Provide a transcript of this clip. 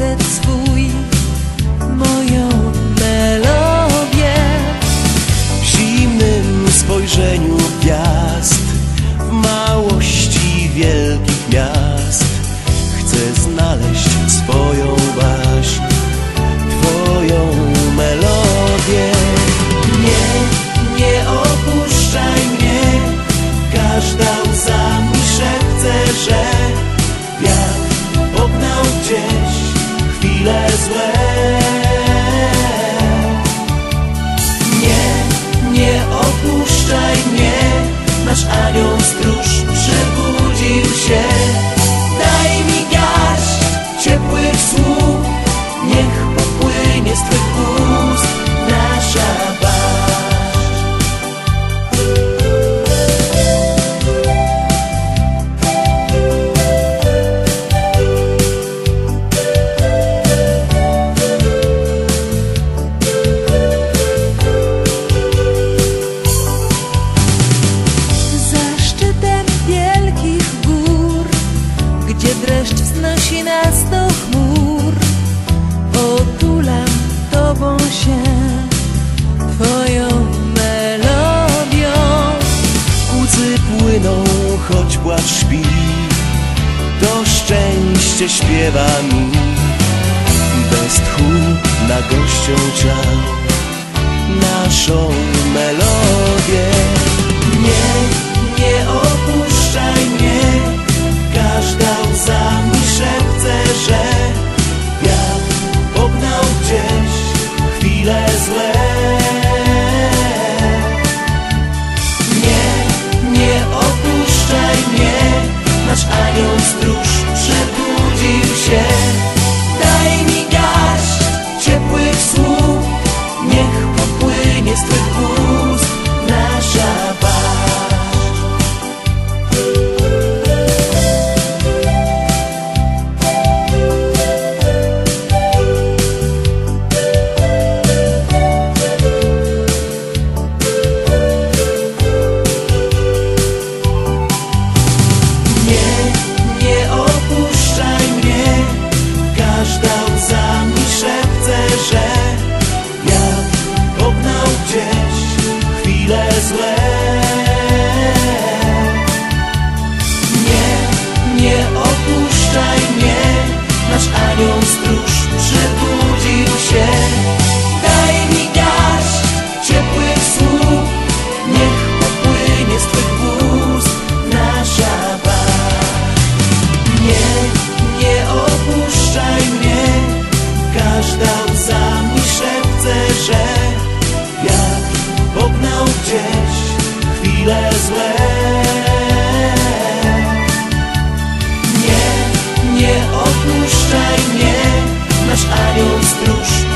oddech swój moją melodię. W zimnym spojrzeniu chwile złe. Nie, nie opuszczaj mnie Nasz anioł stróż przebudził się. Daj mi garść ciepłych słów Niech popłynie z Twych szczęście śpiewa mi. Bez tchu na gością czał Naszą nie opuszczaj mnie, nasz anioł stróż.